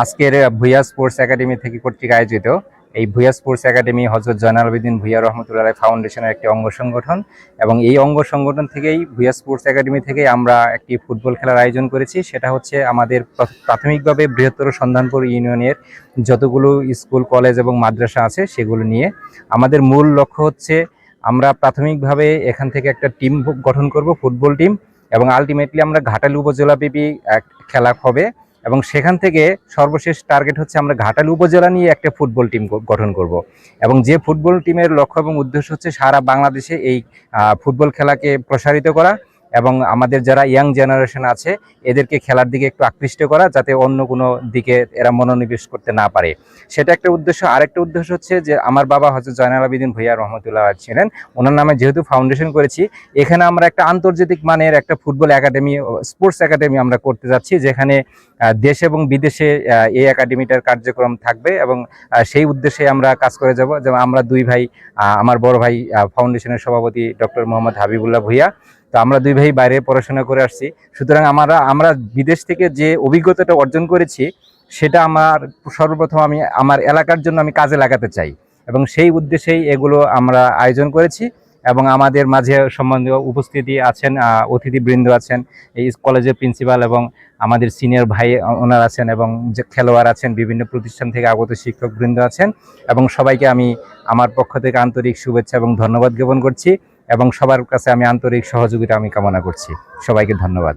আজকের Bhuiyan sports academy থেকে কর্তৃক আয়োজিত এই ভুইয়া স্পোর্টস একাডেমি হজরত জয়নাল আবেদিন ভুইয়া রহমতুল্লাহ ফাউন্ডেশনের একটি অঙ্গ সংগঠন এবং এই অঙ্গ সংগঠন থেকেই ভুইয়া স্পোর্টস একাডেমি থেকে আমরা একটি ফুটবল খেলার আয়োজন করেছি। সেটা হচ্ছে আমাদের প্রাথমিকভাবে বৃহত্তর সন্ধানপুর ইউনিয়নের যতগুলো স্কুল, কলেজ এবং মাদ্রাসা আছে সেগুলো নিয়ে। আমাদের মূল লক্ষ্য হচ্ছে আমরা প্রাথমিকভাবে এখান থেকে একটা টিম গঠন করব, ফুটবল টিম এবং আলটিমেটলি আমরা ঘাটাল উপজেলাব্যাপী এক খেলা হবে। এবং সেখান থেকে সর্বশেষ টার্গেট হচ্ছে আমরা ঘাটাল উপজেলা নিয়ে একটা ফুটবল টিম গঠন করব। এবং যে ফুটবল টিমের লক্ষ্য এবং উদ্দেশ্য হচ্ছে সারা বাংলাদেশে এই ফুটবল খেলাকে প্রসারিত করা। এবং আমাদের যারা ইয়াং জেনারেশন আছে, এদেরকে খেলার দিকে একটু আকৃষ্ট করা যাতে অন্য কোনো দিকে এরা মনোনিবেশ করতে না পারে। সেটা একটা উদ্দেশ্য। আরেকটা উদ্দেশ্য হচ্ছে যে, আমার বাবা হচ্ছে জয়নাল আবিদিন ভুইয়া রহমতুল্লাহ ছিলেন। ওনার নামে যেহেতু ফাউন্ডেশন করেছি, এখানে আমরা একটা আন্তর্জাতিক মানের একটা ফুটবল একাডেমি স্পোর্টস একাডেমি আমরা করতে যাচ্ছি, যেখানে দেশ এবং বিদেশে এই একাডেমিটার কার্যক্রম থাকবে এবং সেই উদ্দেশ্যে আমরা কাজ করে যাব। যেমন আমরা দুই ভাই আমার বড় ভাই ফাউন্ডেশনের সভাপতি ডক্টর মোহাম্মদ হাবিবুল্লাহ ভুইয়া তো আমরা দুই ভাই বাইরে পড়াশোনা করে আসছি। সুতরাং আমরা আমরা বিদেশ থেকে যে অভিজ্ঞতাটা অর্জন করেছি, সেটা আমার সর্বপ্রথম আমি, আমার এলাকার জন্য আমি কাজে লাগাতে চাই। এবং সেই উদ্দেশ্যেই এগুলো আমরা আয়োজন করেছি এবং আমাদের মাঝে সম্বন্ধীয় উপস্থিতি আছেন অতিথিবৃন্দ আছেন, এই কলেজের প্রিন্সিপাল এবং আমাদের সিনিয়র ভাই ওনার আছেন এবং যে খেলোয়াড় আছেন, বিভিন্ন প্রতিষ্ঠান থেকে আগত শিক্ষকবৃন্দ আছেন এবং সবাইকে আমি আমার পক্ষ থেকে আন্তরিক শুভেচ্ছা এবং ধন্যবাদ জ্ঞাপন করছি। এবং সবার কাছে আমি আন্তরিক সহযোগিতা আমি কামনা করছি। সবাইকে ধন্যবাদ।